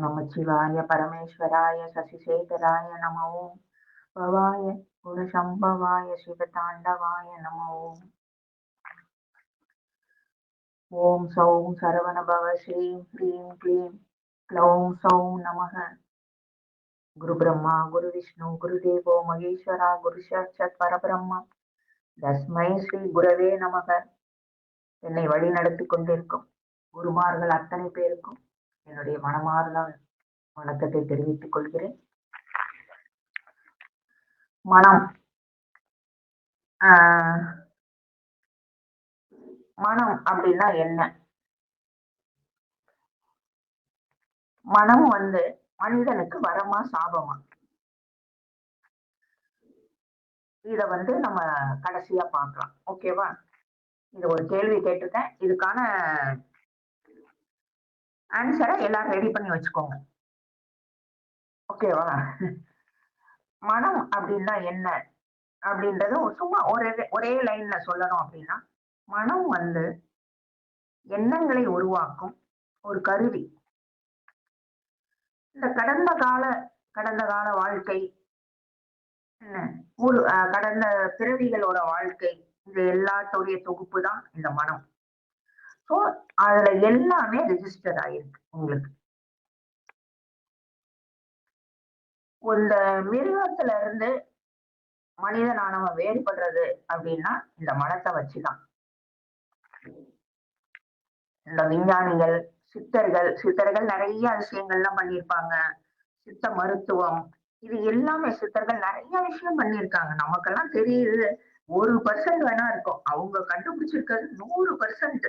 நமச்சிவாய பரமேஸ்வராய சசிசேகராய நம ஓம் பவாய குணசம்பவாய சிவதாண்டவாய நம ஓம் ஓம் சௌம் சரவணபவ ஸ்ரீம் ஹ்ரீம் க்ளீம் க்ளௌம் சௌம் நமக குரு பிரம்மா குரு விஷ்ணு குரு தேவோ மகேஸ்வரா குரு சாட்சத் பரபிரம்மா தஸ்மை ஸ்ரீ குரவே நமக என்னை வழி நடத்தி கொண்டிருக்கும் குருமார்கள் அத்தனை பேருக்கும் என்னுடைய மனமார்ந்த வணக்கத்தை தெரிவித்துக் கொள்கிறேன். மனம் ஆஹ் மனம் அப்படின்னா என்ன? மனம் வந்து மனிதனுக்கு வரமா சாபமா? இத வந்து நம்ம கடைசியா பார்க்கலாம். ஓகேவா? இது ஒரு கேள்வி கேட்டிருக்கேன். இதுக்கான ஆன்சரை எல்லாரும் ரெடி பண்ணி வச்சுக்கோங்க. ஓகேவா மனம் அப்படின்னா என்ன? அப்படின்றது சும்மா ஒரே ஒரே லைன்ல சொல்லணும் அப்படின்னா மனம் வந்து எண்ணங்களை உருவாக்கும் ஒரு கருவி. இந்த கடந்த கால கடந்த கால வாழ்க்கை ஒரு கடந்த பிறவிகளோட வாழ்க்கை இது எல்லாத்துடைய தொகுப்பு தான் இந்த மனம். ஸோ அதுல எல்லாமே ரெஜிஸ்டர் ஆயிருக்கு உங்களுக்கு. இந்த மிருகத்துல இருந்து மனிதனானவன் வேறுபடுறது அப்படின்னா இந்த மனத்தை வச்சுதான் இந்த விஞ்ஞானிகள் சித்தர்கள் சித்தர்கள் நிறைய விஷயங்கள்லாம் பண்ணியிருப்பாங்க. சித்த மருத்துவம் இது எல்லாமே சித்தர்கள் நிறைய விஷயம் பண்ணியிருக்காங்க. நமக்கெல்லாம் தெரியுது. ஒரு பர்சன்ட் வேணா இருக்கும். அவங்க கண்டுபிடிச்சிருக்கிறது நூறு பர்சன்ட்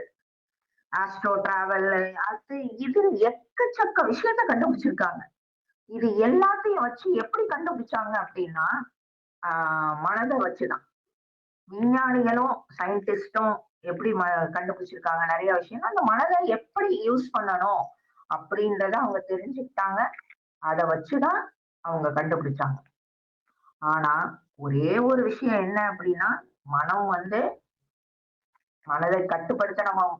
ஆஸ்ட்ரோ டிராவல் அது இது எக்கச்சக்க விஷயத்த கண்டுபிடிச்சிருக்காங்க. இது எல்லாத்தையும் வச்சு எப்படி கண்டுபிடிச்சாங்க அப்படின்னா ஆஹ் மனதை வச்சுதான். விஞ்ஞானிகளும் சயின்டிஸ்டும் எப்படி ம கண்டுபிடிச்சிருக்காங்க நிறைய விஷயம் அந்த மனதை எப்படி யூஸ் பண்ணணும் அப்படின்றத அவங்க தெரிஞ்சுக்கிட்டாங்க. அதை வச்சுதான் அவங்க கண்டுபிடிச்சாங்க. ஆனா ஒரே ஒரு விஷயம் என்ன அப்படின்னா மனம் வந்து மனதை கட்டுப்படுத்த நம்ம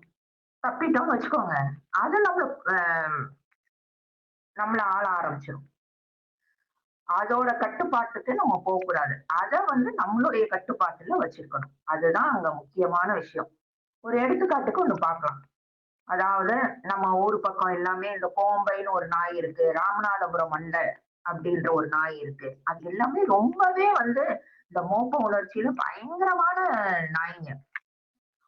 தப்பிட்டோம்னு வச்சுக்கோங்க. அது நம்மள நம்மள ஆள ஆரம்பிச்சிடும் அதோட கட்டுப்பாட்டுக்கு நம்ம போகக்கூடாது. அதை வந்து நம்மளுடைய கட்டுப்பாட்டுல வச்சிருக்கணும். அதுதான் அங்க முக்கியமான விஷயம். ஒரு எடுத்துக்காட்டுக்கு ஒண்ணு பார்க்கலாம். அதாவது நம்ம ஊர் பக்கம் எல்லாமே இந்த கோம்பைன்னு ஒரு நாய் இருக்கு ராமநாதபுரம் மண்டை அப்படின்ற ஒரு நாய் இருக்கு. அது எல்லாமே ரொம்பவே வந்து இந்த மோப்ப உணர்ச்சியில பயங்கரமான நாய்ங்க.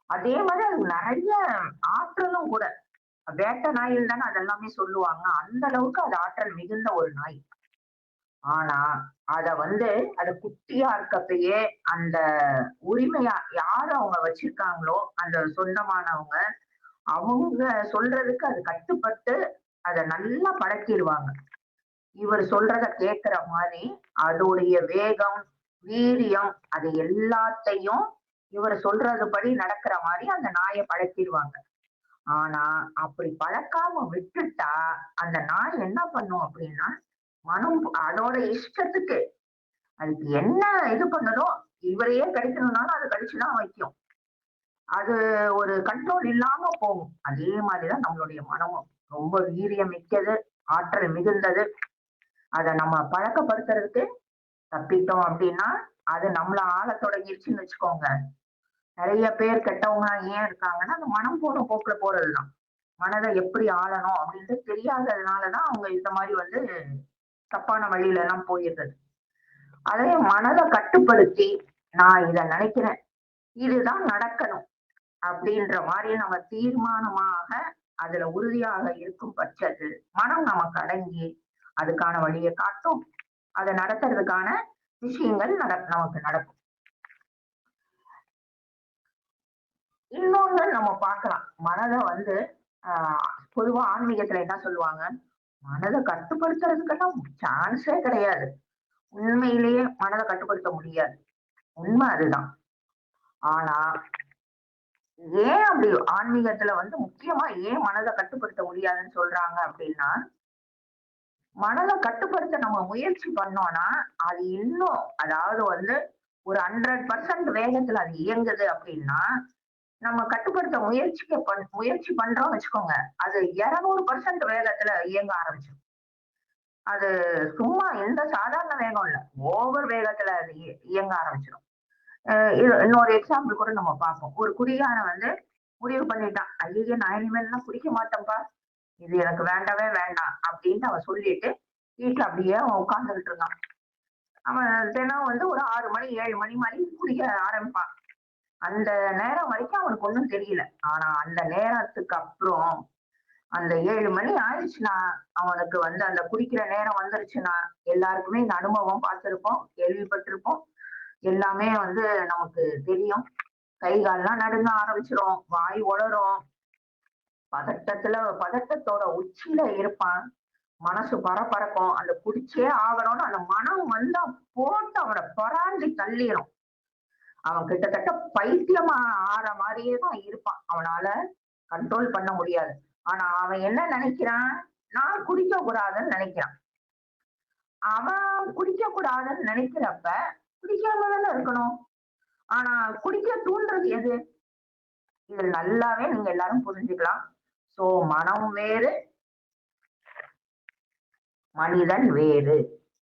அதே மாதிரி அது நிறைய ஆற்றலும் கூட. வேட்ட நாயில் தானே அதெல்லாமே சொல்லுவாங்க. அந்த அளவுக்கு அது ஆற்றல் மிகுந்த ஒரு நாய். ஆனா அத வந்து அத குட்டியா இருக்கப்பயே அந்த உரிமையா யாரு அவங்க வச்சிருக்காங்களோ அந்த சொந்தமானவங்க அவங்க சொல்றதுக்கு அது கட்டுப்பட்டு அத நல்லா பழக்கிடுவாங்க. இவர் சொல்றத கேட்கிற மாதிரி அதோடைய வேகம் வீரியம் அது எல்லாத்தையும் இவர் சொல்றது படி நடக்கிற மாதிரி அந்த நாயை பழக்கிடுவாங்க. ஆனா அப்படி பழக்காம விட்டுட்டா அந்த நாய் என்ன பண்ணும் அப்படின்னா மனம் அதோட இஷ்டத்துக்கு அதுக்கு என்ன இது பண்ணதோ இவரையே கடிக்கணும்னாலும் அது கடிச்சுதான் வைக்கும். அது ஒரு கண்ட்ரோல் இல்லாம போகும். அதே மாதிரிதான் நம்மளுடைய மனமும். ரொம்ப வீரியம் மிக்கது ஆற்றல் மிகுந்தது. அதை நம்ம பழக்கப்படுத்துறதுக்கு தப்பிட்டோம் அப்படின்னா அது நம்மள ஆள தொடங்கிருச்சுன்னு வச்சுக்கோங்க. நிறைய பேர் கெட்டவங்க ஏன் இருக்காங்கன்னா அந்த மனம் போன போக்குல போறதுதான். மனதை எப்படி ஆளணும் அப்படின்ட்டு தெரியாததுனாலதான் அவங்க இந்த மாதிரி வந்து தப்பான வழியில எல்லாம் போயிடுறது அதே மனதை கட்டுப்படுத்தி நான் இத நினைக்கிறேன். இதுதான் நடக்கணும் அப்படின்ற மாதிரி நம்ம தீர்மானமாக அதுல உறுதியாக இருக்கும் பட்சத்தில் மனம் நமக்கு அடங்கி அதுக்கான வழியை காட்டும். அதை நடத்துறதுக்கான விஷயங்கள் நட நமக்கு நடக்கும். இன்னொன்னு நம்ம பார்க்கலாம். மனதை வந்து ஆஹ் பொதுவா ஆன்மீகத்துல என்ன சொல்லுவாங்க? மனதை கட்டுப்படுத்துறதுக்கெல்லாம் சான்ஸே கிடையாது. உண்மையிலேயே மனதை கட்டுப்படுத்த முடியாது. உண்மை அதுதான். ஆனா ஏன் அப்படி ஆன்மீகத்துல வந்து முக்கியமா ஏன் மனதை கட்டுப்படுத்த முடியாதுன்னு சொல்றாங்க அப்படின்னா மனதை கட்டுப்படுத்த நம்ம முயற்சி பண்ணோம்னா அது இன்னும் அதாவது வந்து ஒரு ஹண்ட்ரட் பர்சன்ட் வேகத்துல அது இயங்குது அப்படின்னா நம்ம கட்டுப்படுத்த முயற்சிக்க பண் முயற்சி பண்றோம்னு வச்சுக்கோங்க. அது இருநூறு பர்சன்ட் வேகத்துல இயங்க ஆரம்பிச்சிடும் அது சும்மா எந்த சாதாரண வேகம் இல்லை. ஓவர் வேகத்துல அது இயங்க ஆரம்பிச்சிடும் இது இன்னொரு எக்ஸாம்பிள் கூட நம்ம பார்ப்போம். ஒரு குடிகாரன் வந்து முடிவு பண்ணிட்டான். ஐயோ நான் இனிமேல் எல்லாம் குடிக்க மாட்டேன்ப்பா இது எனக்கு வேண்டவே வேண்டாம் அப்படின்னு அவன் சொல்லிட்டு வீட்டுல அப்படியே அவன் உட்காந்துக்கிட்டு இருந்தான். அவன் தினம் வந்து ஒரு ஆறு மணி ஏழு மணி மாதிரி குடிக்க ஆரம்பிப்பான். அந்த நேரம் வரைக்கும் அவனுக்கு ஒன்றும் தெரியல. ஆனா அந்த நேரத்துக்கு அப்புறம் அந்த ஏழு மணி ஆயிடுச்சுன்னா அவனுக்கு வந்து அந்த குடிக்கிற நேரம் வந்துருச்சுன்னா எல்லாருக்குமே இந்த அனுபவம் பார்த்திருப்போம் கேள்விப்பட்டிருப்போம். எல்லாமே வந்து நமக்கு தெரியும். கை கால்லாம் நடுங்க ஆரம்பிச்சிரும் வாய் உளரும். பதட்டத்துல பதட்டத்தோட உச்சியில இருப்பான். மனசு பரபரக்கும் அந்த குடிச்சே ஆகணும்னு அந்த மனம் வந்தா போட்டு அவனை பராண்டி தள்ளிடும் அவன் கிட்டத்தட்ட பைத்தியமா ஆற மாதிரியே தான் இருப்பான். அவனால கண்ட்ரோல் பண்ண முடியாது. ஆனா அவன் என்ன நினைக்கிறான்? நான் குடிக்க கூடாதுன்னு நினைக்கிறான். அவன் குடிக்க கூடாதுன்னு நினைக்கிறப்ப குடிக்காம தானே இருக்கணும். ஆனா குடிக்க தூண்டுறது எது? இது நல்லாவே நீங்க எல்லாரும் புரிஞ்சுக்கலாம். சோ மனம் வேறு மனிதன் வேறு.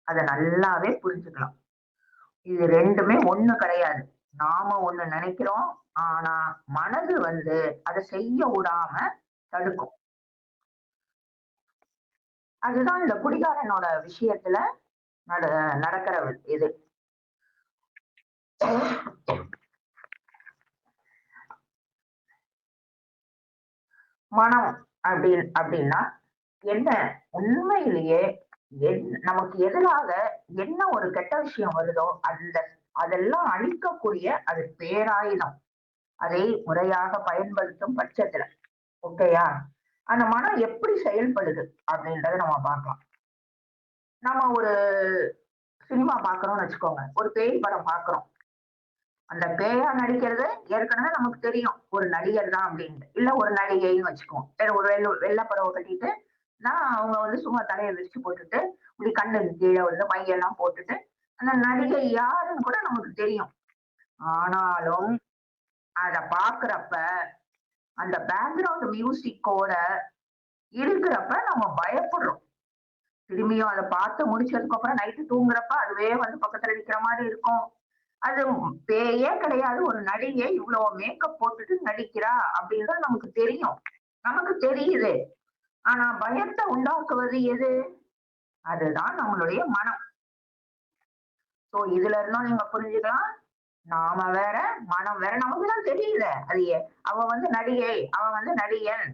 அத நல்லாவே புரிஞ்சுக்கலாம். இது ரெண்டுமே ஒண்ணு கிடையாது. நாம ஒண்ணு நினைக்கிறோம் ஆனா மனது வந்து அதை செய்ய விடாம தடுக்கும். அதுதான் இந்த குடிகாரனோட விஷயத்துல நட நடக்கிற இது. மனம் அப்படி அப்படின்னா என்ன? உண்மையிலேயே என்- நமக்கு எதிராக என்ன ஒரு கெட்ட விஷயம் வருதோ அந்த அதெல்லாம் அழிக்கக்கூடிய அது பேராயுதம். அதை முறையாக பயன்படுத்தும் பட்சத்துல. ஓகேயா? அந்த மனம் எப்படி செயல்படுது அப்படின்றத நம்ம பார்க்கலாம். நம்ம ஒரு சினிமா பார்க்கறோம்னு வச்சுக்கோங்க. ஒரு பேய் படம் பார்க்கறோம். அந்த பேயா நடிக்கிறது ஏற்கனவே நமக்கு தெரியும். ஒரு நடிகர் தான் அப்படின்ட்டு. இல்ல ஒரு நடிகைன்னு வச்சுக்குவோம். சரி ஒரு வெள்ள வெள்ளை கட்டிட்டு நான் அவங்க வந்து சும்மா தலையை விரிச்சு போட்டுட்டு இப்படி கண்ணுக்கு கீழே வந்து மையெல்லாம் போட்டுட்டு அந்த நடிகை யாருன்னு கூட நமக்கு தெரியும். ஆனாலும் அத பாக்குறப்ப அந்த பேக்ரவுண்ட் மியூசிக்கோட இருக்கிறப்ப நம்ம பயப்படுறோம். திரும்பியும் அதை பார்த்து முடிச்சதுக்கு அப்புறம் நைட்டு தூங்குறப்ப அதுவே வந்து பக்கத்துல நிக்கிற மாதிரி இருக்கும். அது பேயே கிடையாது. ஒரு நடிகை இவ்வளவு மேக்கப் போட்டுட்டு நடிக்கிறா அப்படின்றது நமக்கு தெரியும். நமக்கு தெரியுது. ஆனா பயத்தை உண்டாக்குவது எது? அதுதான் நம்மளுடைய மனம். சோ இதுல இருந்தும் நீங்க புரிஞ்சுக்கலாம். நாம வேற மனம் வேற நமக்கு தான் தெரியல. அது அவ வந்து நடிகை அவன் வந்து நடிகன்.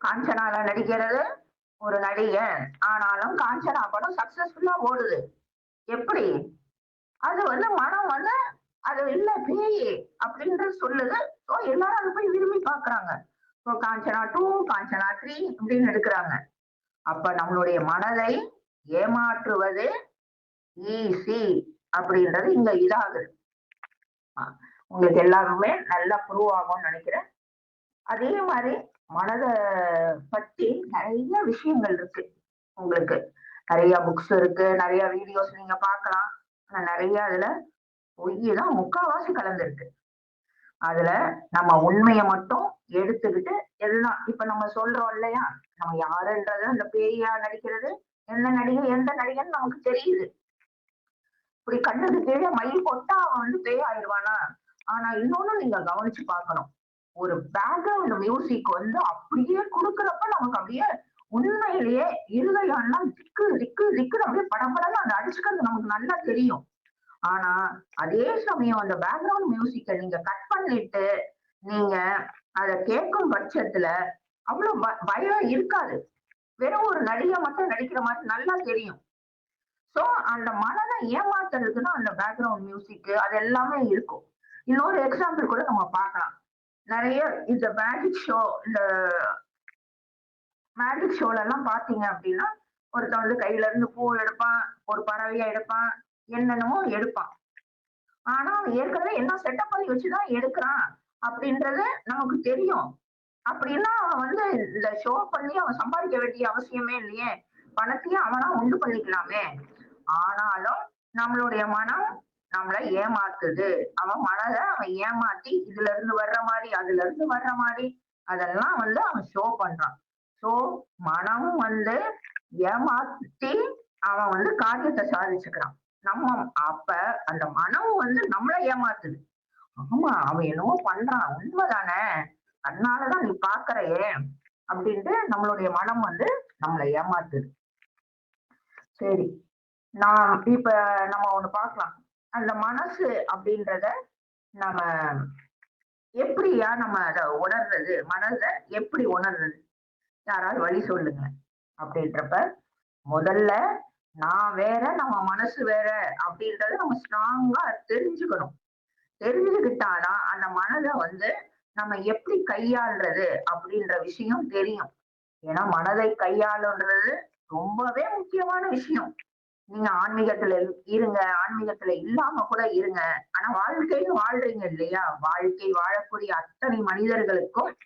காஞ்சனால நடிக்கிறது ஒரு நடிகன். ஆனாலும் காஞ்சனா படம் சக்சஸ்ஃபுல்லா ஓடுது. எப்படி? அது வந்து மனம் வந்து அது இல்ல பேய் அப்படின்றது சொல்லுது. ஸோ எல்லாரும் அதை போய் விரும்பி பாக்குறாங்க. So Kanchana two Kanchana three அப்படின்னு எடுக்கிறாங்க. அப்ப நம்மளுடைய மனதை ஏமாற்றுவது ஈசி அப்படின்றது இங்க இதாகுது உங்களுக்கு எல்லாருமே நல்லா ப்ரூவ் ஆகும்னு நினைக்கிறேன். அதே மாதிரி மனதை பற்றி நிறைய விஷயங்கள் இருக்கு உங்களுக்கு. நிறைய புக்ஸ் இருக்கு நிறைய வீடியோஸ் நீங்க பார்க்கலாம். ஆனா நிறைய அதுல பொய் தான் முக்காவாசி கலந்துருக்கு. அதுல நம்ம உண்மையை மட்டும் எடுத்துக்கிட்டு எல்லாம் இப்ப நம்ம சொல்றோம் இல்லையா? நம்ம யாருன்றது அந்த பேயா நடிக்கிறது எந்த நடிகை எந்த நடிகைன்னு நமக்கு தெரியுது. இப்படி கண்ணுக்கு கீழே மயில் போட்டா அவன் வந்து பேய் ஆயிடுவானா? ஆனா இன்னொன்னு நீங்க கவனிச்சு பார்க்கணும். ஒரு பேக்ரவுண்ட் மியூசிக் வந்து அப்படியே கொடுக்குறப்ப நமக்கு அப்படியே உண்மையிலேயே இருதயம்லாம் திக்கு திக்கு திக்கு அப்படியே படப்படன்னு அதை அடிச்சுக்கிறது நமக்கு நல்லா தெரியும். ஆனா அதே சமயம் அந்த பேக்ரவுண்ட் மியூசிக்கை நீங்க கட் பண்ணிட்டு நீங்க அதை கேட்கும் பட்சத்துல அவ்வளவு ப- பயம் இருக்காது. வெறும் ஒரு நடிகை மட்டும் நடிக்கிற மாதிரி நல்லா தெரியும். சோ அந்த மனதை ஏமாத்துறதுக்குன்னா அந்த பேக்ரவுண்ட் மியூசிக் அது எல்லாமே இருக்கும். இன்னொரு எக்ஸாம்பிள் கூட நம்ம பார்க்கலாம். நிறைய இந்த மேஜிக் ஷோ இந்த மேஜிக் ஷோல எல்லாம் பாத்தீங்க அப்படின்னா ஒருத்தன் வந்து கையில இருந்து பூ எடுப்பான் ஒரு பறவையா எடுப்பான் என்னென்னமோ எடுப்பான். ஆனா ஏற்கனவே என்ன செட்டப் பண்ணி வச்சுதான் எடுக்கிறான் அப்படின்றது நமக்கு தெரியும். அப்படின்னா அவன் வந்து இந்த ஷோ பண்ணி அவன் சம்பாதிக்க வேண்டிய அவசியமே இல்லையே. பணத்தையும் அவனா உண்டு பண்ணிக்கலாமே. ஆனாலும் நம்மளுடைய மனம் நம்மளை ஏமாத்துது. அவன் மனதை அவன் ஏமாத்தி இதுல இருந்து வர்ற மாதிரி அதுல இருந்து வர்ற மாதிரி அதெல்லாம் வந்து அவன் ஷோ பண்றான். ஸோ மனமும் வந்து ஏமாத்தி அவன் வந்து காரியத்தை சாதிச்சுக்கிறான். நம்ம அப்ப அந்த மனம் வந்து நம்மளை ஏமாத்துது. ஆமா அவன் என்னவோ பண்றான். உண்மைதானே? அதனாலதான் நீ பாக்குறையே அப்படின்ட்டு நம்மளுடைய மனம் வந்து நம்மளை ஏமாத்துது. சரி. நான் இப்ப நம்ம ஒண்ணு பார்க்கலாம். அந்த மனசு அப்படின்றத நம்ம எப்படியா நம்ம அதை உணர்றது? மனதை எப்படி உணர்றது? யாராவது வழி சொல்லுங்க அப்படின்றப்ப முதல்ல நான் வேற நம்ம மனசு வேற அப்படின்றத நம்ம ஸ்ட்ராங்கா தெரிஞ்சுக்கணும். தெரிஞ்சுக்கிட்டாதான் அந்த மனதை வந்து நம்ம எப்படி கையாளுறது அப்படின்ற விஷயம் தெரியும். ஏன்னா மனதை கையாளுன்றது ரொம்பவே முக்கியமான விஷயம். நீங்க ஆன்மீகத்துல இருங்க. ஆன்மீகத்துல இல்லாம கூட இருங்க. ஆனா வாழ்க்கைன்னு வாழ்றீங்க இல்லையா? வாழ்க்கை வாழக்கூடிய அத்தனை மனிதர்களுக்கும்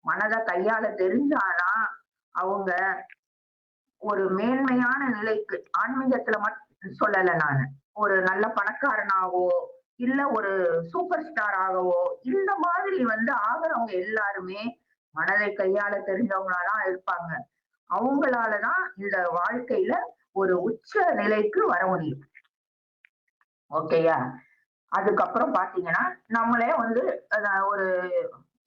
மனதை கையால தெரிஞ்சாதான் அவங்க ஒரு மேன்மையான நிலைக்கு ஆன்மீகத்துல மட்டும் சொல்லல நான். ஒரு நல்ல பணக்காரனாகவோ இல்ல ஒரு சூப்பர் ஸ்டார் ஆகவோ இந்த மாதிரி வந்து ஆகிறவங்க எல்லாருமே மனதை கையால தெரிஞ்சவங்களாதான் இருப்பாங்க. அவங்களாலதான் இந்த வாழ்க்கையில ஒரு உச்ச நிலைக்கு வர முடியும். ஓகேயா அதுக்கப்புறம் பாத்தீங்கன்னா நம்மளே வந்து ஒரு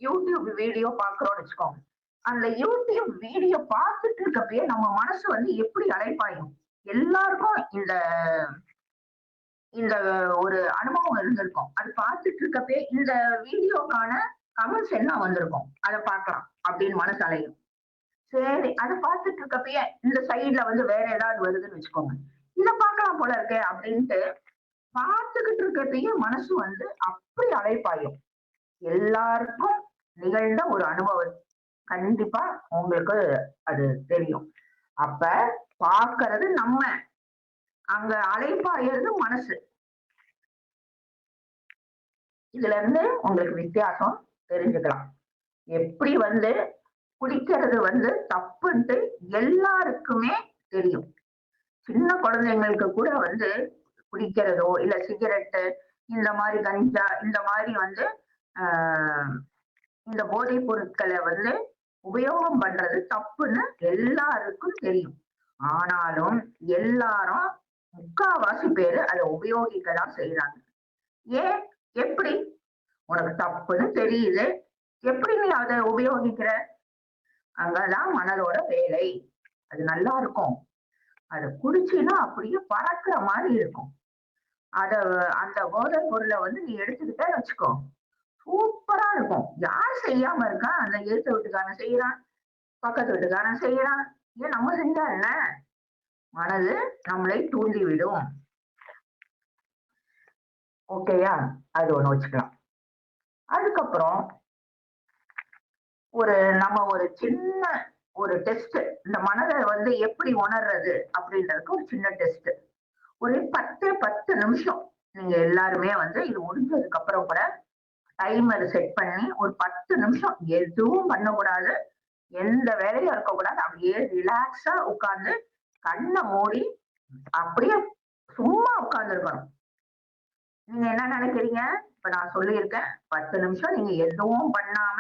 யூடியூப் வீடியோ பாக்குறோம்னு வச்சுக்கோங்க. அந்த யூடியூப் வீடியோ பார்த்துட்டு இருக்கப்பயே நம்ம மனசு வந்து எப்படி அலைப்பாயும் எல்லாருக்கும் இந்த இந்த ஒரு அனுபவம் இருந்திருக்கும். அது பார்த்துட்டு இருக்கப்பே இந்த வீடியோக்கான கமெண்ட்ஸ் என்ன வந்திருக்கும்? அதை பார்க்கலாம். அப்படின்னு மனசு அலையும். சரி அதை பார்த்துட்டு இருக்கப்பயே இந்த சைட்ல வந்து வேற ஏதாவது வருதுன்னு வச்சுக்கோங்க. இதை பார்க்கலாம் போல இருக்கே அப்படின்ட்டு பார்த்துக்கிட்டு இருக்கப்பயே மனசு வந்து அப்படி அலைப்பாயும். எல்லாருக்கும் நிகழ்ந்த ஒரு அனுபவம். கண்டிப்பா உங்களுக்கு அது தெரியும். அப்ப பாக்குறது நம்ம. அங்க அழைப்பாயிறது மனசு. இதுல இருந்து உங்களுக்கு வித்தியாசம் தெரிஞ்சுக்கலாம். எப்படி வந்து குடிக்கிறது வந்து தப்புன்ட்டு எல்லாருக்குமே தெரியும். சின்ன குழந்தைங்களுக்கு கூட வந்து குடிக்கிறதோ இல்ல சிகரெட்டு இந்த மாதிரி கஞ்சா இந்த மாதிரி வந்து இந்த போதைப் பொருட்களை வந்து உபயோகம் பண்றது தப்புன்னு எல்லாருக்கும் தெரியும். ஆனாலும் எல்லாரும் முக்காவாசி பேரு அதை உபயோகிக்கதான் செய்யறாங்க ஏன்? எப்படி? உனக்கு தப்புன்னு தெரியுது. எப்படி நீ அதை உபயோகிக்கிற? அங்கெல்லாம் மனதோட வேலை. அது நல்லா இருக்கும். அதை குடிச்சின்னா அப்படியே பறக்கிற மாதிரி இருக்கும். அத அந்த போதை பொருளை வந்து நீ எடுத்துக்கிட்டே வச்சுக்கோ. சூப்பரா இருக்கும். யார் செய்யாம இருக்கா? அந்த எழுத்த வீட்டுக்காரன் செய்யறான் பக்கத்து வீட்டுக்காரன் செய்யறான். ஏன் நம்ம செஞ்சா என்ன? மனது நம்மளை தூண்டி விடும் ஓகேயா? அது ஒண்ணு வச்சுக்கலாம். அதுக்கப்புறம் ஒரு நம்ம ஒரு சின்ன ஒரு டெஸ்ட் இந்த மனதை வந்து எப்படி உணர்றது அப்படின்றதுக்கு ஒரு சின்ன டெஸ்ட் ஒரு பத்து பத்து நிமிஷம். நீங்க எல்லாருமே வந்து இது முடிஞ்சதுக்கு அப்புறம் கூட டைமர் செட் பண்ணி ஒரு பத்து நிமிஷம். எதுவும் பண்ணக்கூடாது. எந்த வேலையும் இருக்கக்கூடாது. அப்படியே ரிலாக்ஸா உட்கார்ந்து கண்ணை மூடி அப்படியே சும்மா உட்கார்ந்து இருக்கணும் நீங்க என்ன நினைக்கிறீங்க? இப்ப நான் சொல்லியிருக்கேன். பத்து நிமிஷம் நீங்க எதுவும் பண்ணாம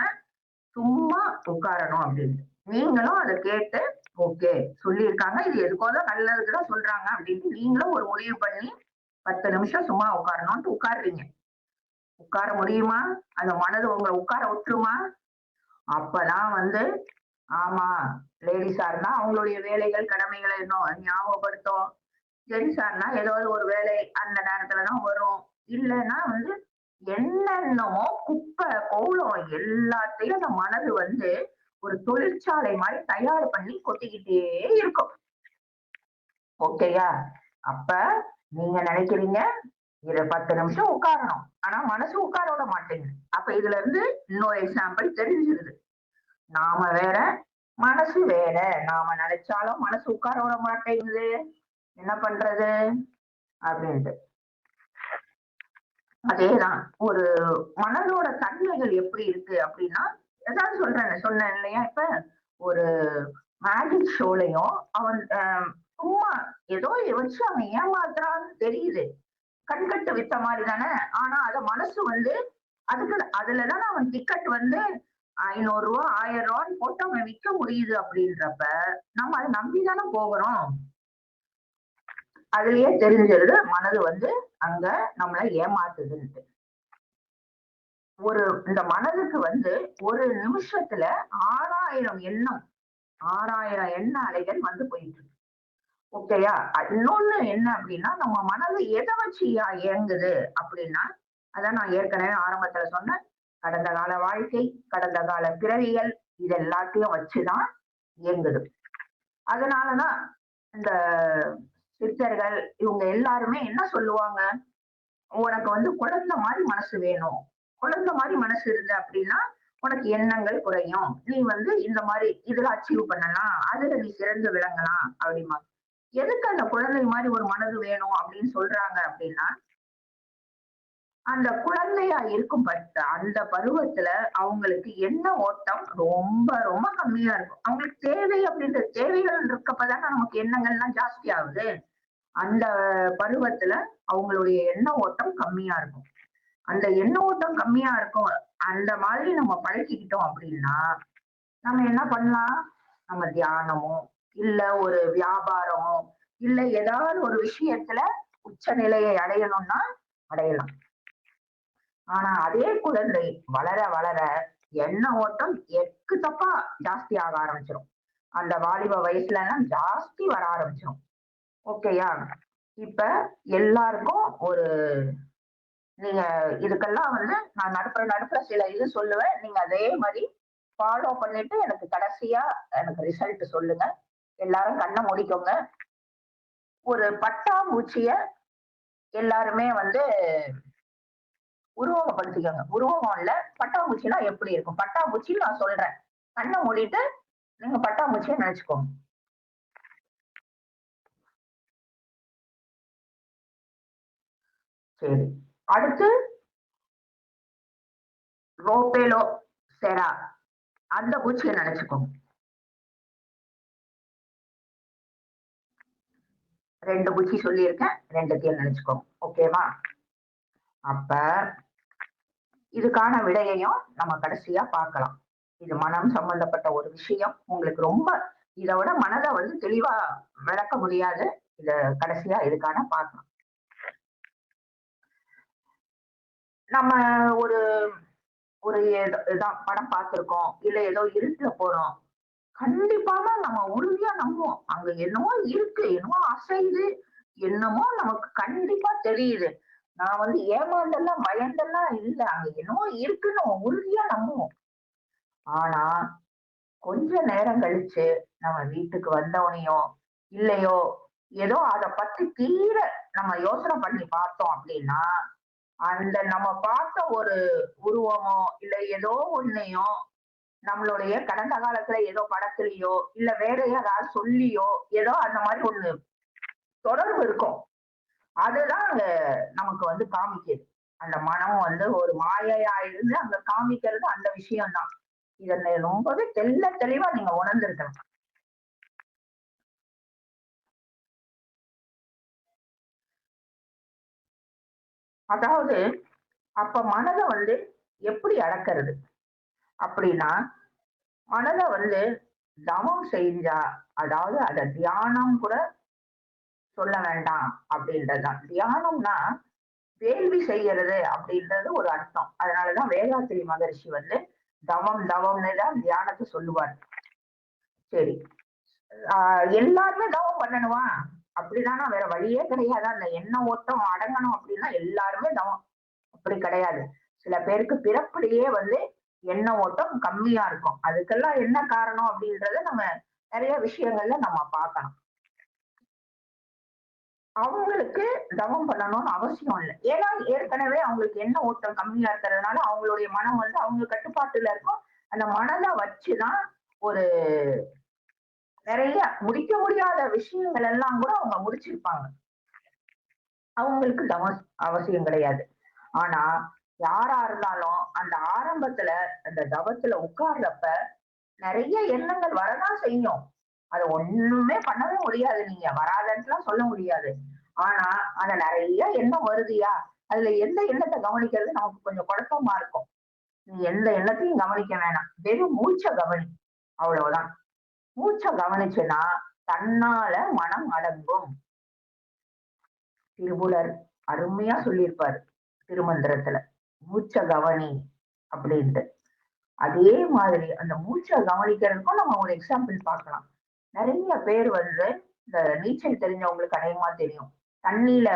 சும்மா உட்காரணும் அப்படின்னு. நீங்களும் அதை கேட்டு ஓகே சொல்லியிருக்காங்க. இது எதுக்கோ தான் நல்லதுக்கு தான் சொல்றாங்க அப்படின்ட்டு நீங்களும் ஒரு முடிவு பண்ணி பத்து நிமிஷம் சும்மா உட்காரணும்ட்டு உட்காருறீங்க உட்கார முடியுமா? அந்த மனது உங்களை உட்கார விட்டுருமா? அப்பதான் வந்து ஆமா லேடிஸா இருந்தா அவங்களுடைய வேலைகள் கடமைகளை இன்னும் ஞாபகப்படுத்தும். ஜென்ஸார்னா ஏதாவது ஒரு வேலை அந்த நேரத்துலதான் வரும். இல்லைன்னா வந்து என்னென்னமோ குப்பை கோலம் எல்லாத்தையும் அந்த மனது வந்து ஒரு தொழிற்சாலை மாதிரி தயார் பண்ணி கொட்டிக்கிட்டே இருக்கும். ஓகேயா? அப்ப நீங்க நினைக்கிறீங்க இத பத்து நிமிஷம் உட்காரணும். ஆனா மனசு உட்கார விட மாட்டேங்குது. அப்ப இதுல இருந்து இன்னொரு எக்ஸாம்பிள் தெரிஞ்சிருது. நாம வேற மனசு வேற. நாம நினைச்சாலும் மனசு உட்கார விட மாட்டேங்குது. என்ன பண்றது? அப்படின்ட்டு. அதேதான். ஒரு மனதோட தன்மைகள் எப்படி இருக்கு அப்படின்னா ஏதாவது சொல்றேன் சொன்னேன் இல்லையா? இப்ப ஒரு மேஜிக் ஷோலையும் அவன் சும்மா ஏதோ வச்சு அவன் ஏமாத்துறான்னு தெரியுது. கண்கட்டு வித்த மாதிரி தானே? ஆனா அத மனசு வந்து அதுக்கு அதுலதான் அவன் டிக்கெட் வந்து ஐநூறு ரூபா ஆயிரம் ரூபான்னு போட்டு அவன் விற்க முடியுது அப்படின்றப்ப நம்ம அதை நம்பிதானே போகிறோம். அதுலயே தெரிஞ்சிருது மனது வந்து அங்க நம்மளை ஏமாத்துதுன்ட்டு ஒரு இந்த மனதுக்கு வந்து ஒரு நிமிஷத்துல ஆறாயிரம் எண்ணம் ஆறாயிரம் எண்ண அலைகள் வந்து போயிட்டு இருக்கு ஓகேயா இன்னொன்னு என்ன அப்படின்னா நம்ம மனது எதை வச்சு இயங்குது அப்படின்னா அதான் நான் ஏற்கனவே ஆரம்பத்துல சொன்னேன். கடந்த கால வாழ்க்கை கடந்த கால பிறவிகள் இது எல்லாத்தையும் வச்சுதான் இயங்குது அதனாலதான் இந்த சித்தர்கள் இவங்க எல்லாருமே என்ன சொல்லுவாங்க? உனக்கு வந்து குழந்தை மாதிரி மனசு வேணும். குழந்தை மாதிரி மனசு இருந்த அப்படின்னா உனக்கு எண்ணங்கள் குறையும். நீ வந்து இந்த மாதிரி இதுல அச்சீவ் பண்ணலாம். அதுல நீ சிறந்து விளங்கலாம் அப்படிமா. எதுக்கு அந்த குழந்தை மாதிரி ஒரு மனது வேணும் அப்படின்னு சொல்றாங்க அப்படின்னா அந்த குழந்தையா இருக்கும் பட்ட அந்த பருவத்துல அவங்களுக்கு என்ன ஓட்டம் ரொம்ப ரொம்ப கம்மியா இருக்கும். அவங்களுக்கு தேவை அப்படின்ற தேவைகள் இருக்கப்பதானே நமக்கு எண்ணங்கள்லாம் ஜாஸ்தி ஆகுது. அந்த பருவத்துல அவங்களுடைய எண்ண ஓட்டம் கம்மியா இருக்கும். அந்த எண்ண ஓட்டம் கம்மியா இருக்கும். அந்த மாதிரி நம்ம பழக்கிக்கிட்டோம் அப்படின்னா நம்ம என்ன பண்ணலாம்? நம்ம தியானமோ இல்ல ஒரு வியாபாரமோ இல்ல ஏதாவது ஒரு விஷயத்துல உச்ச நிலையை அடையணும்னா அடையலாம். ஆனா அதே குழந்தை வளர வளர எண்ண ஓட்டம் எக்கு தப்பா ஜாஸ்தி ஆக ஆரம்பிச்சிடும் அந்த வாலிப வயசுல எல்லாம் ஜாஸ்தி வர ஆரம்பிச்சிடும் ஓகேயா இப்ப எல்லாருக்கும் ஒரு நீங்க இதுக்கெல்லாம் வந்து நான் நடுப்புற நடுப்புற சில இது சொல்லுவேன். நீங்க அதே மாதிரி ஃபாலோ பண்ணிட்டு எனக்கு கடைசியா எனக்கு ரிசல்ட் சொல்லுங்க. எல்லாரும் கண்ணை முடிக்கோங்க. ஒரு பட்டாம்பூச்சிய எல்லாருமே வந்து உருவகப்படுத்திக்கோங்க. உருவகம் இல்ல பட்டாம்பூச்சினா எப்படி இருக்கும்? பட்டாம்பூச்சின்னு நான் சொல்றேன். கண்ணை மூடிட்டு நீங்க பட்டாம்பூச்சியை நினைச்சுக்கோங்க. சரி. அடுத்து ரோபேலோ செரா. அந்த பூச்சியை நினைச்சுக்கோங்க. ரெண்டு பூச்சி சொல்லியிருக்கேன். ரெண்டுத்தையும் நினைச்சுக்கோங்க. ஓகேவா அப்ப இதுக்கான விடையையும் நம்ம கடைசியா பார்க்கலாம். இது மனம் சம்பந்தப்பட்ட ஒரு விஷயம். உங்களுக்கு ரொம்ப இதை விட மனதை வந்து தெளிவா விளக்க முடியாது. இத கடைசியா இதுக்கான பார்க்கலாம். நம்ம ஒரு ஒரு இதான் படம் பார்த்துருக்கோம் இல்ல ஏதோ இருக்க போறோம். கண்டிப்பாக நம்ம உறுதியா நம்புவோம். அங்க என்னமோ இருக்கு என்னமோ அசைது என்னமோ நமக்கு கண்டிப்பா தெரியுது. நான் வந்து ஏமாந்தெல்லாம் பயந்தெல்லாம் இல்லை. அங்க என்னமோ இருக்குன்னு உறுதியா நம்புவோம். ஆனா கொஞ்ச நேரம் கழிச்சு நம்ம வீட்டுக்கு வந்தவனையோ இல்லையோ ஏதோ அத பத்தி தீர நம்ம யோசனை பண்ணி பார்த்தோம் அப்படின்னா அந்த நம்ம பார்த்த ஒரு உருவமோ இல்ல ஏதோ ஒன்னையும் நம்மளுடைய கடந்த காலத்துல ஏதோ படத்துலயோ இல்ல வேற யாராவது சொல்லியோ ஏதோ அந்த மாதிரி ஒண்ணு தொடர்பு இருக்கும். அதுதான் அங்க நமக்கு வந்து காமிக்குது. அந்த மனம் வந்து ஒரு மாயையா இருந்து அங்க காமிக்கிறது அந்த விஷயம்தான். இதை ரொம்பவே தெல்ல தெளிவா நீங்க உணர்ந்திருக்கணும். அதாவது அப்ப மனதை வந்து எப்படி அடக்கிறது? அப்படின்னா மனதை வந்து தவம் செஞ்சா அதாவது அத தியானம் கூட சொல்ல வேண்டாம் அப்படின்றதுதான். தியானம்னா வேள்வி செய்யறது அப்படின்றது ஒரு அர்த்தம். அதனாலதான் வேதாத்திரி மகர்ஷி வந்து தவம் தவம்னு தான் தியானத்தை சொல்லுவார். சரி. ஆஹ் எல்லாருமே தவம் பண்ணணுமா? அப்படிதானா? வேற வழியே கிடையாது. அந்த எண்ண ஓட்டம் அடங்கணும் அப்படின்னா எல்லாருமே தவம். அப்படி கிடையாது. சில பேருக்கு பிறப்புலயே வந்து எண்ண ஓட்டம் கம்மியா இருக்கும். அதுக்கெல்லாம் என்ன காரணம் அப்படின்றத நம்ம நிறைய விஷயங்கள்ல நம்ம பார்க்கணும். அவங்களுக்கு தவம் பண்ணணும்னு அவசியம் இல்லை. ஏன்னா ஏற்கனவே அவங்களுக்கு எண்ண ஓட்டம் கம்மியா இருக்கிறதுனால அவங்களுடைய மனம் வந்து அவங்க கட்டுப்பாட்டுல இருக்கும். அந்த மனதை வச்சுதான் ஒரு நிறைய முடிக்க முடியாத விஷயங்கள் எல்லாம் கூட அவங்க முடிச்சிருப்பாங்க. அவங்களுக்கு தவம் அவசியம் கிடையாது. ஆனா யாரா இருந்தாலும் அந்த ஆரம்பத்துல அந்த தவத்துல உட்கார்றப்ப நிறைய எண்ணங்கள் வரதான் செய்யும். அது ஒண்ணுமே பண்ணவே முடியாது. நீங்க வராதன்னுலாம் சொல்ல முடியாது. ஆனா அந்த நிறைய எண்ணம் வருதியா? அதுல எந்த எண்ணத்தை கவனிக்கிறது? நமக்கு கொஞ்சம் குழப்பமா இருக்கும். நீ எந்த எண்ணத்தையும் கவனிக்க வேணாம். வெறும் மூச்ச கவனி. அவ்வளவுதான். மூச்ச கவனிச்சுன்னா தன்னால மனம் அடங்கும். திருபுலர் அருமையா சொல்லியிருப்பாரு திருமந்திரத்துல. மூச்ச கவனி அப்படின்ட்டு. அதே மாதிரி அந்த மூச்சை கவனிக்கிறதுக்கும் நம்ம ஒரு எக்ஸாம்பிள் பார்க்கலாம். நிறைய பேர் வந்து இந்த நீச்சல் தெரிஞ்சவங்களுக்கு அநேகமா தெரியும். தண்ணியில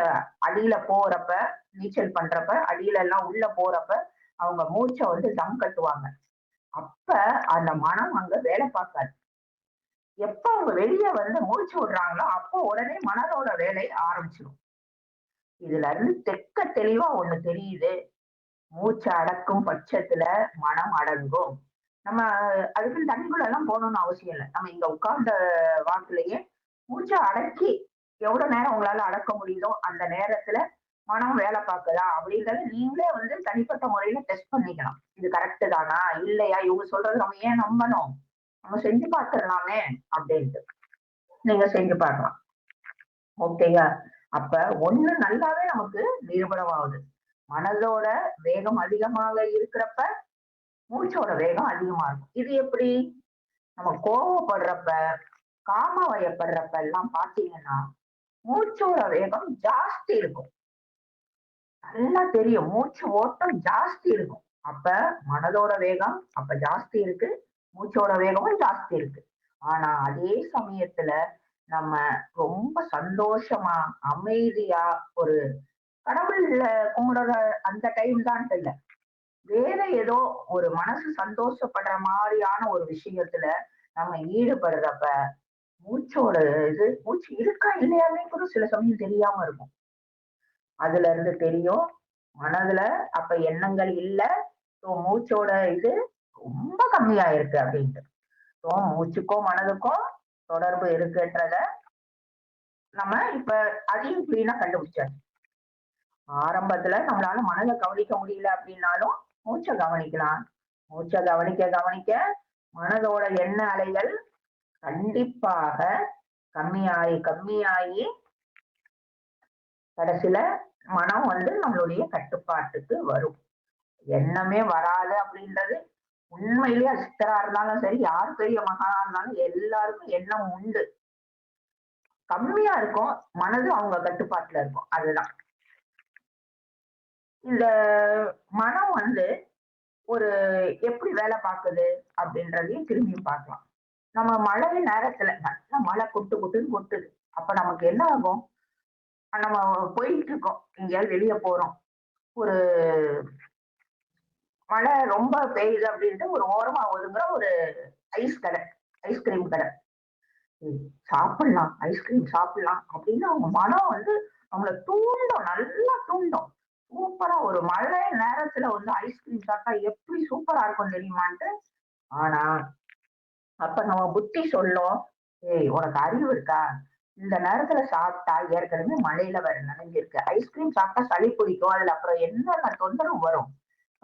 அடியில போறப்ப நீச்சல் பண்றப்ப அடியில எல்லாம் உள்ள போறப்ப அவங்க மூச்சை வந்து தம் கட்டுவாங்க. அப்ப அந்த மனம் அங்க வேலை பார்க்காது. எப்ப அவங்க வெளியே வந்து மூச்சு விடுறாங்களோ அப்போ உடனே மனதோட வேலை ஆரம்பிச்சிடும் இதுல இருந்து தெக்க தெளிவா ஒண்ணு தெரியுது. மூச்சு அடக்கும் பட்சத்துல மனம் அடங்கும். நம்ம அதுக்கு தண்ணிக்குள்ள எல்லாம் போகணும்னு அவசியம் இல்லை. நம்ம இங்க உட்கார்ந்த வாக்குலயே மூச்சை அடக்கி எவ்வளவு நேரம் உங்களால அடக்க முடியுதோ அந்த நேரத்துல மனம் வேலை பார்க்குதா அப்படிங்கறத நீங்களே வந்து தனிப்பட்ட முறையில டெஸ்ட் பண்ணிக்கலாம். இது கரெக்டு தானா? இல்லையா? இவங்க சொல்றது நம்ம ஏன் நம்பணும்? நம்ம செஞ்சு பார்த்துடலாமே அப்படின்ட்டு. நீங்க செஞ்சு பார்க்கலாம் ஓகேயா அப்ப ஒண்ணு நல்லாவே நமக்கு நிரூபணமாகுது. மனதோட வேகம் அதிகமாக இருக்கிறப்ப மூச்சோட வேகம் அதிகமா இருக்கும். இது எப்படி? நம்ம கோவப்படுறப்ப காம வயப்படுறப்ப எல்லாம் பாத்தீங்கன்னா மூச்சோட வேகம் ஜாஸ்தி இருக்கும். நல்லா தெரியும். மூச்சு ஓட்டம் ஜாஸ்தி இருக்கும். அப்ப மனதோட வேகம் அப்ப ஜாஸ்தி இருக்கு. மூச்சோட வேகமும் ஜாஸ்தி இருக்கு. ஆனா அதே சமயத்துல நம்ம ரொம்ப சந்தோஷமா அமைதியா ஒரு கடவுள்ல கும்பிடுற அந்த டைம் தான் இல்ல. வேற ஏதோ ஒரு மனசு சந்தோஷப்படுற மாதிரியான ஒரு விஷயத்துல நம்ம ஈடுபடுறப்ப மூச்சோட இது மூச்சு இருக்கா இல்லையாமே கூட சில சமயம் தெரியாம இருக்கும். அதுல இருந்து தெரியும் மனதுல அப்ப எண்ணங்கள் இல்ல. மூச்சோட இது ரொம்ப கம்மியா இருக்கு அப்படின்ட்டு. ஸோ மூச்சுக்கும் மனதுக்கும் தொடர்பு இருக்குன்றத நம்ம இப்ப அதையும் கிளீனா கண்டுபிடிச்சாச்சு. ஆரம்பத்துல நம்மளால மனதை கவனிக்க முடியல அப்படின்னாலும் மூச்சை கவனிக்கலாம். மூச்சை கவனிக்க கவனிக்க மனதோட எண்ண அலைகள் கண்டிப்பாக கம்மியாயி கம்மியாகி கடைசியில மனம் வந்து நம்மளுடைய கட்டுப்பாட்டுக்கு வரும். எண்ணமே வராது அப்படின்றது உண்மையிலேயே சித்தரா இருந்தாலும் சரி யார் பெரிய மகானா இருந்தாலும் எல்லாருக்கும் எண்ணம் உண்டு. கம்மியா இருக்கும் மனது அவங்க கட்டுப்பாட்டுல இருக்கும் அதுதான். இந்த மனம் வந்து ஒரு எப்படி வேலை பார்க்குது அப்படின்றதையும் திரும்பி பார்க்கலாம். நம்ம மழை நேரத்துல நல்லா மழை கொட்டு கொட்டுன்னு கொட்டுது. அப்ப நமக்கு என்ன ஆகும்? நம்ம போயிட்டு இருக்கோம். எங்கேயாவது வெளியே போறோம். ஒரு மழை ரொம்ப பெய்யுது அப்படின்ட்டு ஒரு ஓரமா ஒதுங்குற ஒரு ஐஸ் கடை ஐஸ்கிரீம் கடை. சாப்பிடலாம் ஐஸ்கிரீம் சாப்பிடலாம் அப்படின்னு அவங்க மனம் வந்து அவங்கள தூண்டும் நல்லா தூண்டும். சூப்பரா ஒரு மழை நேரத்துல வந்து ஐஸ்கிரீம் சாப்பிட்டா எப்படி சூப்பரா இருக்கும் தெரியுமான்ட்டு? ஆனா அப்ப நம்ம புத்தி சொல்லும் ஏய் உனக்கு அறிவு இருக்கா? இந்த நேரத்துல சாப்பிட்டா ஏற்கனவே மழையில வேற நனைஞ்சிருக்கு. ஐஸ்கிரீம் சாப்பிட்டா சளி பிடிக்கும். அதுல அப்புறம் என்னென்ன தொந்தரவு வரும்?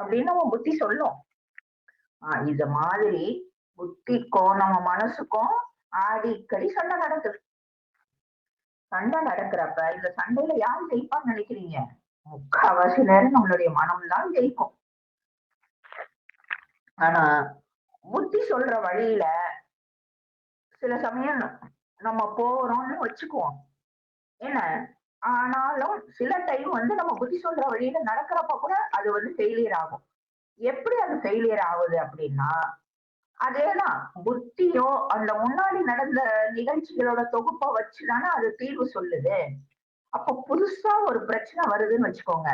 அப்படின்னு நம்ம புத்தி சொல்லும். ஆஹ் இது மாதிரி புத்திக்கும் நம்ம மனசுக்கும் அடிக்கடி சண்டை நடக்குது. சண்டை நடக்கிறப்ப இந்த சண்டையில யார் ஜெயிப்பான்னு நினைக்கிறீங்க? முக்காவாசி நேரம் நம்மளுடைய மனம் தான் ஜெயிக்கும். ஆனா புத்தி சொல்ற வழியில சில சமயம் நம்ம போறோம்னு வச்சுக்குவோம். என்ன? ஆனாலும் சில டைம் வந்து நம்ம புத்தி சொல்ற வழியில நடக்கிறப்ப கூட அது வந்து ஃபெயிலியர் ஆகும். எப்படி அது ஃபெயிலியர் ஆகுது அப்படின்னா அதேதான் புத்தியோ அந்த முன்னாடி நடந்த நிகழ்ச்சிகளோட தொகுப்பை வச்சுதானே அது தீர்வு சொல்லுது. அப்ப புதுசா ஒரு பிரச்சனை வருதுன்னு வச்சுக்கோங்க.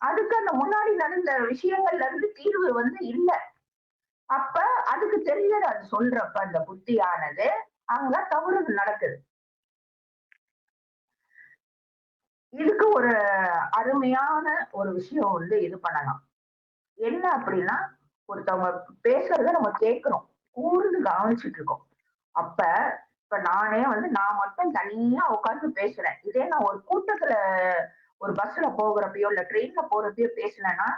அதுக்கு அந்த முன்னாடி நடந்த விஷயங்கள்ல இருந்து தீர்வு வந்து இல்ல. அப்ப அதுக்கு தெரியல அது சொல்றப்ப அந்த புத்தியானது அங்க தவறு நடக்குது. இதுக்கு ஒரு அருமையான ஒரு விஷயம் வந்து இது பண்ணலாம். என்ன அப்படின்னா ஒருத்தவங்க பேசுறத நம்ம கேட்கிறோம் கூர்ந்து கவனிச்சுட்டு இருக்கோம். அப்ப இப்ப நானே வந்து நான் மட்டும் தனியா உட்காந்து பேசுறேன். இதே நான் ஒரு கூட்டத்துல ஒரு பஸ்ல போகிறப்பயோ இல்ல ட்ரெயின்ல போறப்பயோ பேசுனேன்னா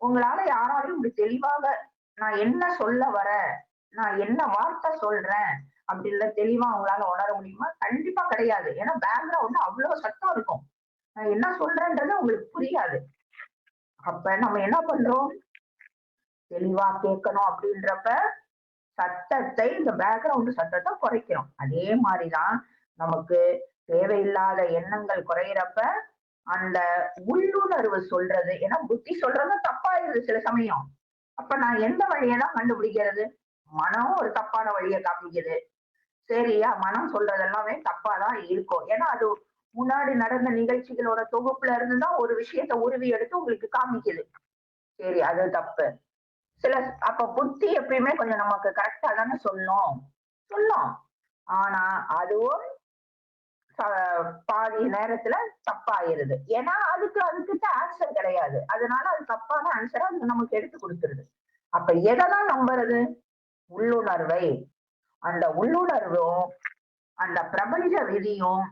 உங்களால யாராலையும் இப்படி தெளிவாக நான் என்ன சொல்ல வரேன் நான் என்ன வார்த்தை சொல்றேன் அப்படின்ற தெளிவா அவங்களால உணர முடியுமா? கண்டிப்பா கிடையாது. ஏன்னா பேக்ரவுண்ட் அவ்வளவு சத்தம் இருக்கும். நான் என்ன சொல்றேன்றது உங்களுக்கு புரியாது. அப்ப நம்ம என்ன பண்றோம்? தெளிவா கேட்கணும் அப்படின்றப்ப சட்டத்தை இந்த பேக்ரவுண்ட் சட்டத்தை குறைக்கிறோம். அதே மாதிரிதான் நமக்கு தேவையில்லாத எண்ணங்கள் குறையிறப்ப அந்த உள்ளுணர்வு சொல்றது. ஏன்னா புத்தி சொல்றது தப்பாயிருது சில சமயம். அப்ப நான் எந்த வழியெல்லாம் கண்டுபிடிக்கிறது? மனம் ஒரு தப்பான வழியை காமிக்குது. சரியா மனம் சொல்றது எல்லாமே தப்பாதான் இருக்கும். ஏன்னா அது முன்னாடி நடந்த நிகழ்ச்சிகளோட தொகுப்புல இருந்து தான் ஒரு விஷயத்த உருவி எடுத்து உங்களுக்கு காமிக்குது. சரி அது தப்பு. சில அப்ப புத்தி எப்பயுமே கொஞ்சம் நமக்கு கரெக்டா தானே சொல்லும். சொல்லும். ஆனா அதுவும் பாதி நேரத்துல தப்பாயிருது. ஏன்னா அதுக்கு அதுக்கிட்ட ஆன்சர் கிடையாது. அதனால அது தப்பான ஆன்சரை அது நமக்கு எடுத்து கொடுத்துருது. அப்ப எதெல்லாம் நம்புறது? உள்ளுணர்வை. அந்த உள்ளுணர்வும் அந்த பிரபஞ்ச விதியும்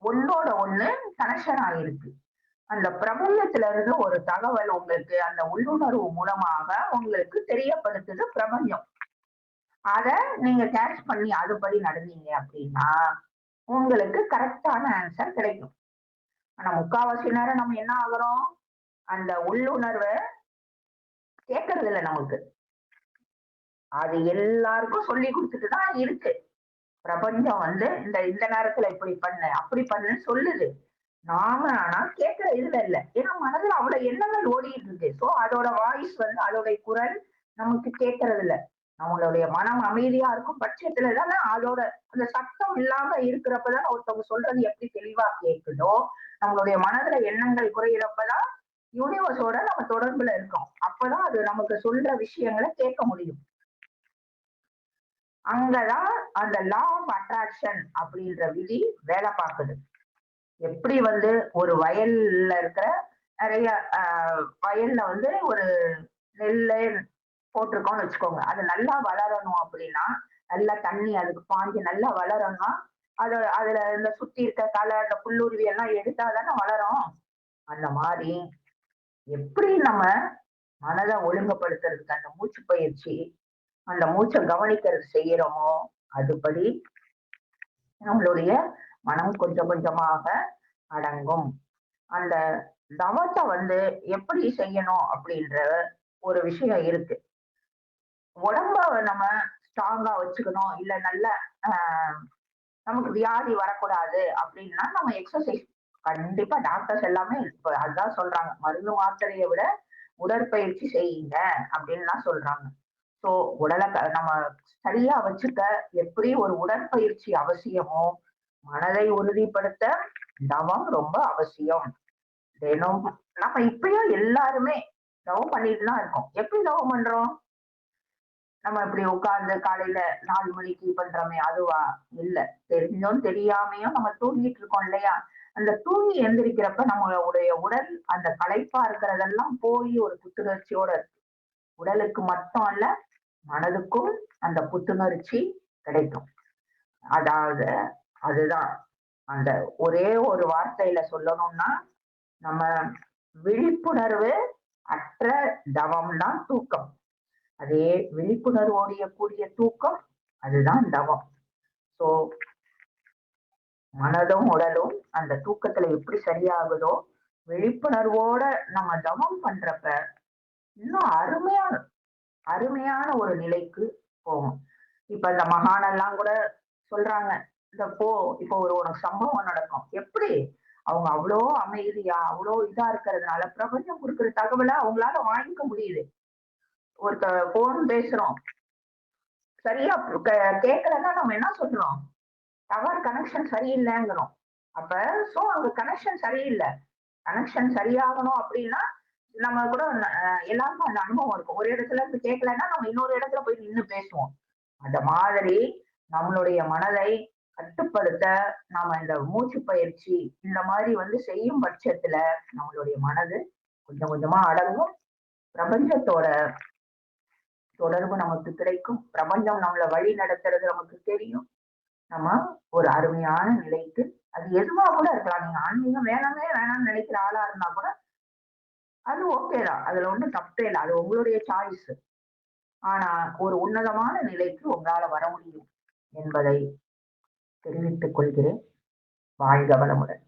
ஒன்னோட ஒண்ணு கனெக்ஷன் ஆயிருக்கு. அந்த பிரபஞ்சத்துல இருந்து ஒரு தகவல் உங்களுக்கு அந்த உள்ளுணர்வு மூலமாக உங்களுக்கு தெரியப்படுத்துது பிரபஞ்சம். அத நீங்க கேட்ச் பண்ணி அதுபடி நடந்தீங்க அப்படின்னா உங்களுக்கு கரெக்டான ஆன்சர் கிடைக்கும். ஆனா முக்காவாசி நேரம் நம்ம என்ன ஆகுறோம்? அந்த உள்ளுணர்வை கேட்கறது இல்லை நமக்கு. அது எல்லாருக்கும் சொல்லி கொடுத்துட்டு தான் இருக்கு. பிரபஞ்சம் வந்து இந்த இந்த நேரத்துல இப்படி பண்ணு அப்படி பண்ணுன்னு சொல்லுது. நாம ஆனா கேட்கிற இதுல இல்ல. ஏன்னா மனதுல அவ்வளவு எண்ணங்கள் ஓடிட்டு இருக்கு. சோ அதோட வாய்ஸ் வந்து அதோட குரல் நமக்கு கேட்கறது இல்ல. நம்மளுடைய மனம் அமைதியா இருக்கும் பட்சத்துல தானே அதோட அந்த சத்தம் இல்லாம இருக்கிறப்பதான் ஒருத்தவங்க சொல்றது எப்படி தெளிவா கேட்குதோ நம்மளுடைய மனதுல எண்ணங்கள் குறையிறப்பதான் யூனிவர்ஸோட நம்ம தொடர்புல இருக்கோம். அப்பதான் அது நமக்கு சொல்ற விஷயங்களை கேட்க முடியும். அங்கதான் அந்த லா ஆஃப் அட்ராக்ஷன் அப்படின்ற விதி வேலை பார்க்குது. எப்படி வந்து ஒரு வயல்ல இருக்கிற நிறைய வயல்ல வந்து ஒரு நெல்லு போட்டிருக்கோம்னு வச்சுக்கோங்க. அது நல்லா வளரணும் அப்படின்னா நல்லா தண்ணி அதுக்கு பாஞ்சு நல்லா வளரணும்னா அது அதுல இந்த சுத்தி இருக்க தலை அந்த புல்லுருவி எல்லாம் எடுத்தா தானே வளரும். அந்த மாதிரி எப்படி நம்ம மனதை ஒழுங்குபடுத்துறதுக்கு அந்த மூச்சு பயிற்சி அந்த மூச்சை கவனிக்கிறது செய்யறோமோ? அதுபடி நம்மளுடைய மனம் கொஞ்சம் கொஞ்சமாக அடங்கும். அந்த தவத்தை வந்து எப்படி செய்யணும் அப்படின்ற ஒரு விஷயம் இருக்கு. உடம்ப நம்ம ஸ்ட்ராங்கா வச்சுக்கணும். இல்ல நல்ல நமக்கு வியாதி வரக்கூடாது அப்படின்னா நம்ம எக்ஸசைஸ் கண்டிப்பா டாக்டர்ஸ் எல்லாமே இப்போ அதுதான் சொல்றாங்க. மருந்து மாத்திரையை விட உடற்பயிற்சி செய்யுங்க அப்படின்லாம் சொல்றாங்க. ஸோ உடலை நம்ம சரியா வச்சுக்க எப்படி ஒரு உடற்பயிற்சி அவசியமோ மனதை உறுதிப்படுத்த தவம் ரொம்ப அவசியம். தினம் நம்ம இப்பயும் எல்லாருமே தவம் பண்ணிட்டு தான் இருக்கோம். எப்படி தவம் பண்றோம்? நம்ம இப்படி உட்கார்ந்து காலையில நாலு மணிக்கு பண்றோமே அதுவா? இல்ல. தெரிஞ்சும் தெரியாமையும் நம்ம தூங்கிட்டு இருக்கோம் இல்லையா? அந்த தூங்கி எந்திரிக்கிறப்ப நம்மளுடைய உடல் அந்த களைப்பா இருக்கிறதெல்லாம் போய் ஒரு புத்துணர்ச்சியோட இருக்கு. உடலுக்கு மட்டும் அல்ல மனதுக்கும் அந்த புத்துணர்ச்சி கிடைக்கும். அதாவது அதுதான். அந்த ஒரே ஒரு வார்த்தையில சொல்லணும்னா நம்ம விழிப்புணர்வு அற்ற தவம் தான் தூக்கம். அதே விழிப்புணர்வோடைய கூடிய தூக்கம் அதுதான் தவம். சோ மனதும் உடலும் அந்த தூக்கத்துல எப்படி சரியாகுதோ விழிப்புணர்வோட நம்ம தவம் பண்றப்ப இன்னும் அருமையா அருமையான ஒரு நிலைக்கு போகும். இப்ப இந்த மகானெல்லாம் கூட சொல்றாங்க இந்த போ இப்போ ஒரு ஒரு சம்பவம் நடக்கும். எப்படி? அவங்க அவ்வளோ அமைதியா அவ்வளோ இதா இருக்கிறதுனால பிரபஞ்சம் கொடுக்குற தகவலை அவங்களால வாங்கிக்க முடியுது. ஒருத்த போன் பேசுறோம். சரியா கேட்கலன்னா நம்ம என்ன சொல்றோம்? டவர் கனெக்ஷன் சரியில்லைங்கிறோம். அப்ப சோ அங்க கனெக்ஷன் சரியில்லை. கனெக்ஷன் சரியாகணும் அப்படின்னா நம்ம கூட எல்லாருக்கும் அந்த அனுபவம் இருக்கும். ஒரு இடத்துல இருந்து கேட்கலன்னா நம்ம இன்னொரு இடத்துல போய் நின்று பேசுவோம். அந்த மாதிரி நம்மளுடைய மனதை கட்டுப்படுத்த நாம இந்த மூச்சு பயிற்சி இந்த மாதிரி வந்து செய்யும் பட்சத்துல நம்மளுடைய மனது கொஞ்சம் கொஞ்சமா அடங்கும். பிரபஞ்சத்தோட தொடர்பு நமக்கு கிடைக்கும். பிரபஞ்சம் நம்மளை வழி நடத்துறது நமக்கு தெரியும். நம்ம ஒரு அருமையான நிலைக்கு அது எதுவா கூட இருக்கலாம். நீங்க ஆன்மீகம் வேணாமே வேணாம்னு நினைக்கிற ஆளா இருந்தா கூட அது ஓகே தான். அதுல ஒண்ணும் தப்பே இல்லை. அது உங்களுடைய சாய்ஸ் ஆனா ஒரு உன்னதமான நிலைக்கு உங்களால வர முடியும் என்பதை தெரிவித்துக் கொள்கிறேன். வாழ்க வளமுடன்.